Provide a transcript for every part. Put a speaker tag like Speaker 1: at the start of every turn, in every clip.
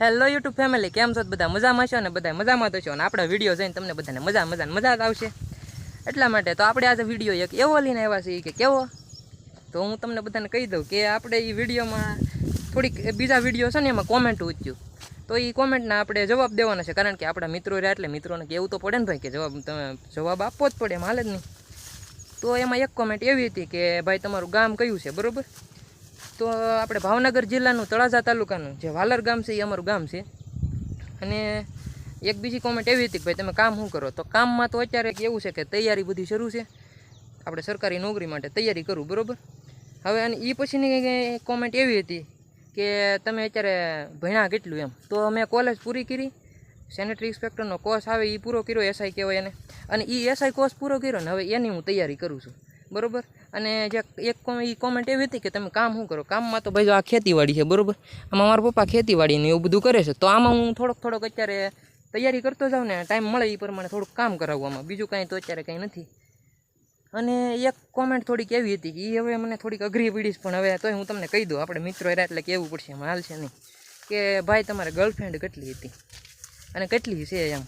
Speaker 1: Hello YouTube family કેમ છો? બધા મજામાં છો ને? બધા મજામાં તો છો અને આપણા વીડિયો જોઈને તમને બધાને મજા મજા મજા જ આવશે. એટલા માટે તો આપણે આજે વીડિયો એક એવો લઈને આવ્યા છીએ કે કેવો? તો હું તમને બધાને કહી દઉં કે આપણે એ વિડીયોમાં થોડીક બીજા વીડિયો છે ને એમાં કોમેન્ટ ઉચ્યું તો એ કોમેન્ટના આપણે જવાબ દેવાના છે, કારણ કે આપણા મિત્રો રહ્યા એટલે મિત્રોને કહેવું તો પડે ને ભાઈ કે જવાબ, તમે જવાબ આપવો જ પડે એમ હાલ જ નહીં. તો એમાં એક કોમેન્ટ એવી હતી કે, ભાઈ, તમારું ગામ કયું છે? બરોબર? તો આપણે ભાવનગર જિલ્લાનું તળાજા તાલુકાનું જે વાલર ગામ છે, એ અમારું ગામ છે. અને એક બીજી કોમેન્ટ એવી હતી કે ભાઈ, તમે કામ શું કરો? તો કામમાં તો અત્યારે એવું છે કે તૈયારી બધી શરૂ છે. આપણે સરકારી નોકરી માટે તૈયારી કરું, બરાબર? હવે અને એ પછીની કોમેન્ટ એવી હતી કે તમે અત્યારે ભણ્યા કેટલું એમ? તો અમે કોલેજ પૂરી કરી. સેનેટરી ઇન્સ્પેક્ટરનો કોર્સ આવે એ પૂરો કર્યો એસઆઈ કહેવાય એને. અને એ એસઆઈ કોર્સ પૂરો કર્યો ને, હવે એની હું તૈયારી કરું છું. બરોબર? અને જે એક એ કોમેન્ટ એવી હતી કે તમે કામ શું કરો? કામમાં તો ભાઈ જો આ ખેતીવાડી છે, બરોબર? આમાં મારા પપ્પા ખેતીવાડીને એવું બધું કરે છે. તો આમાં હું થોડોક થોડોક અત્યારે તૈયારી કરતો જાઉં ને ટાઈમ મળે એ પ્રમાણે થોડુંક કામ કરાવવું આમાં. બીજું કાંઈ તો અત્યારે કંઈ નથી. અને એક કોમેન્ટ થોડીક એવી હતી કે એ હવે મને થોડીક અઘરી પડીશ પણ હવે તોય હું તમને કહી દઉં, આપણે મિત્રો રહ્યા એટલે કહેવું પડશે, એમાં હાલ છે નહીં. કે ભાઈ તમારે ગર્લફ્રેન્ડ કેટલી હતી? અને કેટલી છે એમ?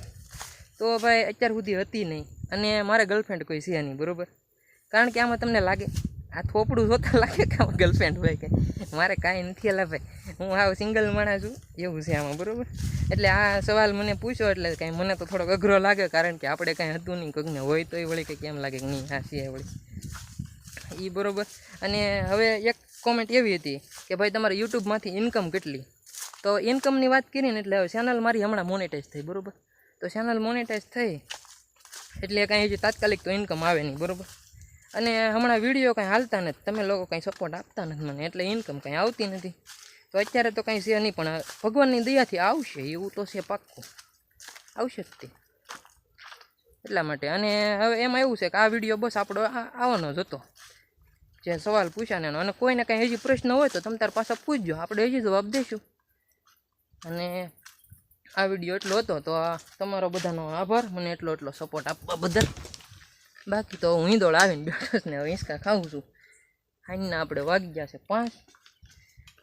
Speaker 1: તો ભાઈ અત્યાર સુધી હતી નહીં. અને મારે ગર્લફ્રેન્ડ કોઈ છે નહીં, બરોબર? કારણ કે આમાં તમને લાગે, આ થોપડું જોતા લાગે કે આમાં ગર્લફ્રેન્ડ હોય કે. મારે કાંઈ નથી અલા ભાઈ. હું આવું સિંગલ માણસ છું. એવું છે આમાં, બરાબર? એટલે આ સવાલ મને પૂછ્યો એટલે કાંઈ મને તો થોડોક અઘરો લાગે કારણ કે આપણે કાંઈ હતું નહીં. કોઈકને હોય તોય વળી કે કેમ લાગે કે નહીં, હા, છે વળી. એ બરોબર. અને હવે એક કોમેન્ટ એવી હતી કે ભાઈ તમારે યુટ્યુબમાંથી ઇન્કમ કેટલી? તો ઇન્કમની વાત કરીને એટલે હવે ચેનલ મારી હમણાં મોનેટાઈઝ થઈ, બરોબર? તો ચેનલ મોનેટાઈઝ થઈ એટલે કાંઈ હજી તાત્કાલિક તો ઇન્કમ આવે નહીં, બરોબર? અને હમણાં વીડિયો કાંઈ હાલતા નથી. તમે લોકો કાંઈ સપોર્ટ આપતા નથી મને, એટલે ઇન્કમ કાંઈ આવતી નથી. તો અત્યારે તો કાંઈ છે નહીં, પણ ભગવાનની દયાથી આવશે, એવું તો છે પાક્કું. આવશે જ તે. એટલા માટે. અને હવે એમાં એવું છે કે આ વીડિયો બસ આપણો આવવાનો જ હતો. જે સવાલ પૂછ્યા એનો. અને કોઈને કાંઈ હજી પ્રશ્ન હોય તો તમે તાર પાછા પૂછજો. આપણે હજી જવાબ દઈશું અને આ વીડિયો એટલો હતો, તો તમારો બધાનો આભાર. મને એટલો એટલો સપોર્ટ આપવા બદલ. બાકી તો હું દોડ આવીને બેઠો ને હવે હિંચકા ખાઉં છું. હાઈના આપણે વાગી ગયા છે પાંચ.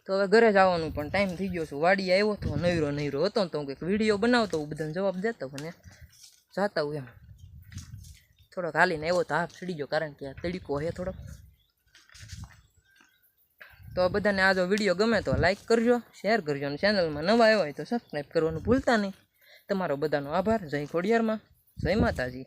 Speaker 1: તો હવે ઘરે જવાનું પણ ટાઈમ થઈ ગયો છું. વાડી આવ્યો તો નૈરો નૈરો હતો તો હું કંઈક વીડિયો બનાવતો હું બધાને જવાબ દેતો મને જાતા હું એમ. થોડોક હાલીને આવ્યો તો હાફ ચડી ગયો કારણ કે આ તડીકો છે થોડોક. તો બધાને આ જો વીડિયો ગમે તો લાઈક કરજો શેર કરજો અને ચેનલમાં નવા આવ્યા હોય તો સબસ્ક્રાઈબ કરવાનું ભૂલતા નહીં. તમારો બધાનો આભાર. જય ખોડિયારમાં. જય માતાજી.